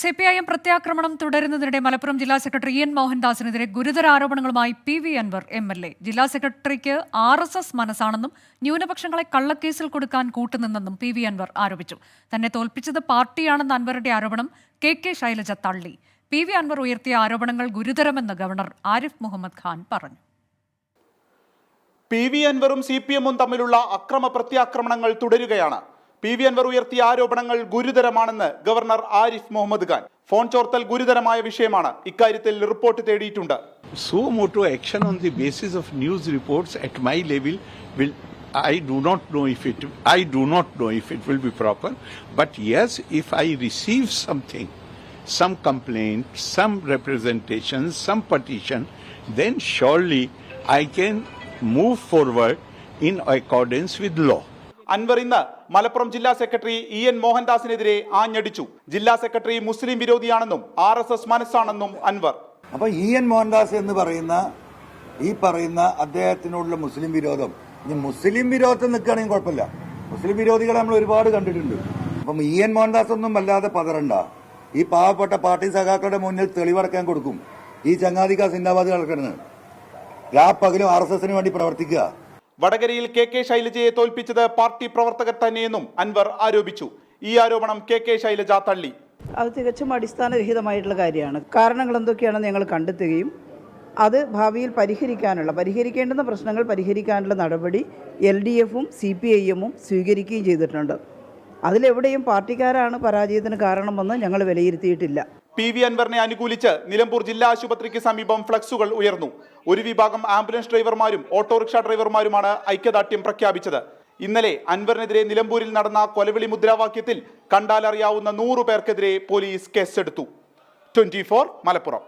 C P I M പ്രത്യാക്രമണം തുടരുന്നതിനിടെ മലപ്പുറം ജില്ലാ സെക്രട്ടറി എൻ മോഹൻദാസിനെതിരെ ഗുരുതര ആരോപണങ്ങളുമായി P V Anvar M L A. ജില്ലാ സെക്രട്ടറിക്ക് ആർ എസ് എസ് മനസ്സാണെന്നും ന്യൂനപക്ഷങ്ങളെ കള്ളക്കേസിൽ കൊടുക്കാൻ കൂട്ടുനിന്നെന്നും പി വി അൻവർ ആരോപിച്ചു. തന്നെ തോൽപ്പിച്ചത് പാർട്ടിയാണെന്ന അൻവറുടെ ആരോപണം കെ കെ ശൈലജ തള്ളി. പി വി അൻവർ ഉയർത്തിയ ആരോപണങ്ങൾ ഗുരുതരമെന്ന് ഗവർണർ ആരിഫ് മുഹമ്മദ് ഖാൻ പറഞ്ഞു. പി വി അൻവറും സി പി എമ്മും തമ്മിലുള്ള അക്രമ പ്രത്യാക്രമണങ്ങൾ തുടരുകയാണ്. പി വി അൻവർ ഉയർത്തിയ ആരോപണങ്ങൾ ഗുരുതരമാണെന്ന് ഗവർണർ ആരിഫ് മുഹമ്മദ് ഖാൻ. ഫോൺ ചോർത്തൽ ഗുരുതരമായ വിഷയമാണ് ഇക്കാര്യത്തിൽ റിപ്പോർട്ട് തേടിയിട്ടുണ്ട്. Suo motu action on the basis of news reports at my level will I do not know if it I do not know if it will be proper but yes if I receive something some complain some representation some petition then surely I can move forward in accordance with law Anvar ഇന്ന് മലപ്പുറം ജില്ലാ secretary E N മോഹൻദാസിനെതിരെ ആഞ്ഞടിച്ചു. ജില്ലാ secretary മുസ്ലിം വിരോധിയാണെന്നും R S S മനസ്സാണെന്നും അൻവർ. അപ്പൊ E N Mohandas എന്ന് പറയുന്ന ഈ പറയുന്ന അദ്ദേഹത്തിനോടുള്ള മുസ്ലിം വിരോധം. ഇനി മുസ്ലിം വിരോധത്തിൽ നിൽക്കുകയാണെങ്കിൽ കുഴപ്പമില്ല. മുസ്ലിം വിരോധികളെ നമ്മൾ ഒരുപാട് കണ്ടിട്ടുണ്ട്. അപ്പം ഇ എൻ മോഹൻദാസ് ഒന്നും വല്ലാതെ പതറണ്ട. ഈ പാവപ്പെട്ട പാർട്ടി സഖാക്കളുടെ മുന്നിൽ തെളിവടക്കാൻ കൊടുക്കും. ഈ ചങ്ങാതിക സിന്ദാബാദ് കളക്കണെന്ന് രാപ്പകലും ആർ എസ് എസിന് വേണ്ടി പ്രവർത്തിക്കുക. വടകരയിൽ കെ കെ ശൈലജയെ തോൽപ്പിച്ചത് പാർട്ടി പ്രവർത്തകർ തന്നെയെന്നും അൻവർ ആരോപിച്ചു. ഈ ആരോപണം കെ കെ ശൈലജ തള്ളി. അത് തികച്ചും അടിസ്ഥാനരഹിതമായിട്ടുള്ള കാര്യമാണ്. കാരണങ്ങൾ എന്തൊക്കെയാണെന്ന് ഞങ്ങൾ കണ്ടെത്തുകയും അത് ഭാവിയിൽ പരിഹരിക്കാനുള്ള പരിഹരിക്കേണ്ടുന്ന പ്രശ്നങ്ങൾ പരിഹരിക്കാനുള്ള നടപടി എൽ ഡി എഫും സി പി ഐ എമ്മും സ്വീകരിക്കുകയും ചെയ്തിട്ടുണ്ട്. അതിലെവിടെയും പാർട്ടിക്കാരാണ് പരാജയത്തിന് കാരണമെന്ന് ഞങ്ങൾ വിലയിരുത്തിയിട്ടില്ല. പി വി അൻവറിനെ അനുകൂലിച്ച് നിലമ്പൂർ ജില്ലാ ആശുപത്രിക്ക് സമീപം ഫ്ലക്സുകൾ ഉയർന്നു. ഒരു വിഭാഗം ആംബുലൻസ് ഡ്രൈവർമാരും ഓട്ടോറിക്ഷ ഡ്രൈവർമാരുമാണ് ഐക്യദാർഢ്യം പ്രഖ്യാപിച്ചത്. ഇന്നലെ അൻവറിനെതിരെ നിലമ്പൂരിൽ നടന്ന കൊലവിളി മുദ്രാവാക്യത്തിൽ കണ്ടാലറിയാവുന്ന നൂറു പേർക്കെതിരെ പോലീസ് കേസെടുത്തു. ട്വന്റി മലപ്പുറം.